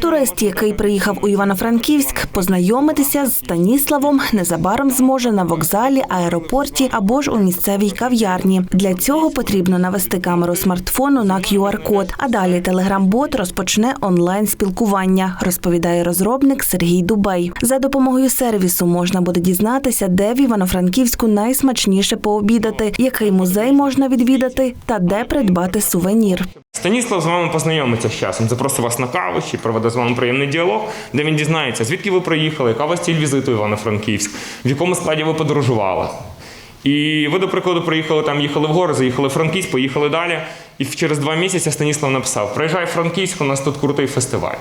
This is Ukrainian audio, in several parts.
Турист, який приїхав у Івано-Франківськ, познайомитися з Станіславом незабаром зможе на вокзалі, аеропорті або ж у місцевій кав'ярні. Для цього потрібно навести камеру смартфону на QR-код. А далі телеграм-бот розпочне онлайн спілкування, розповідає розробник Сергій Дубей. За допомогою сервісу можна буде дізнатися, де в Івано-Франківську найсмачніше пообідати, який музей можна відвідати та де придбати сувенір. Станіслав з вами познайомиться з часом. Запросить вас на каву чи проведе з вами приємний діалог, де він дізнається, звідки ви приїхали, яка у вас ціль візиту Івано-Франківськ, в якому складі ви подорожували. І ви, до прикладу, приїхали там, їхали в гори, заїхали в Франківськ, поїхали далі. І через два місяці Станіслав написав: Приїжджай в Франківськ, у нас тут крутий фестиваль.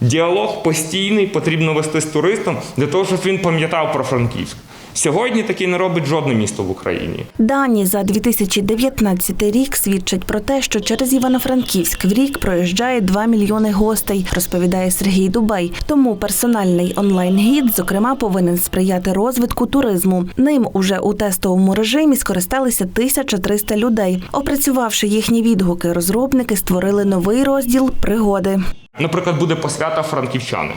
Діалог постійний потрібно вести з туристом для того, щоб він пам'ятав про Франківськ. Сьогодні такий не робить жодне місто в Україні. Дані за 2019 рік свідчать про те, що через Івано-Франківськ в рік проїжджає 2 мільйони гостей, розповідає Сергій Дубей. Тому персональний онлайн-гід, зокрема, повинен сприяти розвитку туризму. Ним уже у тестовому режимі скористалися 1300 людей. Опрацювавши їхні відгуки, розробники створили новий розділ пригоди. Наприклад, буде посвята франківчани.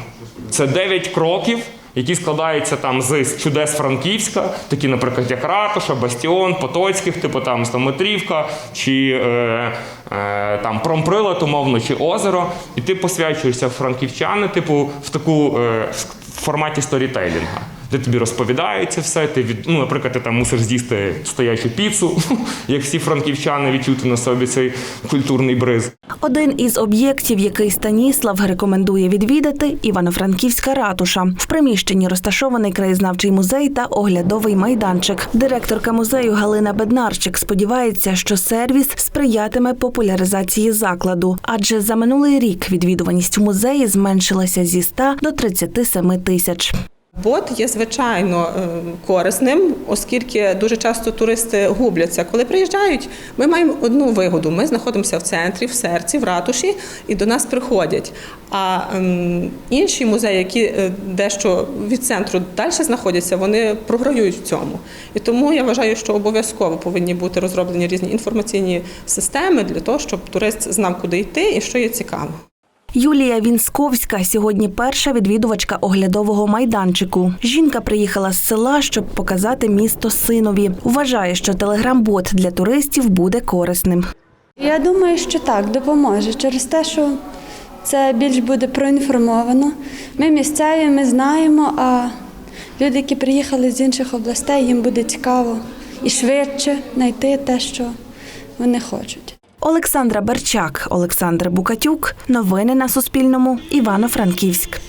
Це 9 кроків, які складаються там з чудес Франківська, такі, наприклад, як Ратуша, Бастіон, Потоцьких, типу там Стометрівка, чи е, е, там Промприлад, умовно, чи озеро. І ти посвячуєшся франківчани, типу, в таку е, в форматі сторітейлінга. Де тобі розповідається все, ти від, ну, наприклад, ти там мусиш з'їсти стоячу піцу, як всі франківчани відчути на собі цей культурний бриз. Один із об'єктів, який Станіслав рекомендує відвідати, Івано-Франківська ратуша. В приміщенні розташований краєзнавчий музей та оглядовий майданчик. Директорка музею Галина Беднарчик сподівається, що сервіс сприятиме популяризації закладу, адже за минулий рік відвідуваність у музеї зменшилася зі 100 до 37 тисяч. Бот є звичайно е, корисним, оскільки дуже часто туристи губляться. Коли приїжджають, ми маємо одну вигоду. Ми знаходимося в центрі, в серці, в ратуші, і до нас приходять. А ем, інші музеї, які е, дещо від центру далі знаходяться, вони програють в цьому. І тому я вважаю, що обов'язково повинні бути розроблені різні інформаційні системи для того, щоб турист знав, куди йти і що є цікаво. Юлія Вінсковська сьогодні перша відвідувачка оглядового майданчику. Жінка приїхала з села, щоб показати місто синові. Вважає, що телеграм-бот для туристів буде корисним. Я думаю, що так, допоможе через те, що це більш буде проінформовано. Ми місцеві, ми знаємо, а люди, які приїхали з інших областей, їм буде цікаво і швидше знайти те, що вони хочуть. Олександра Берчак, Олександр Букатюк. Новини на Суспільному. Івано-Франківськ.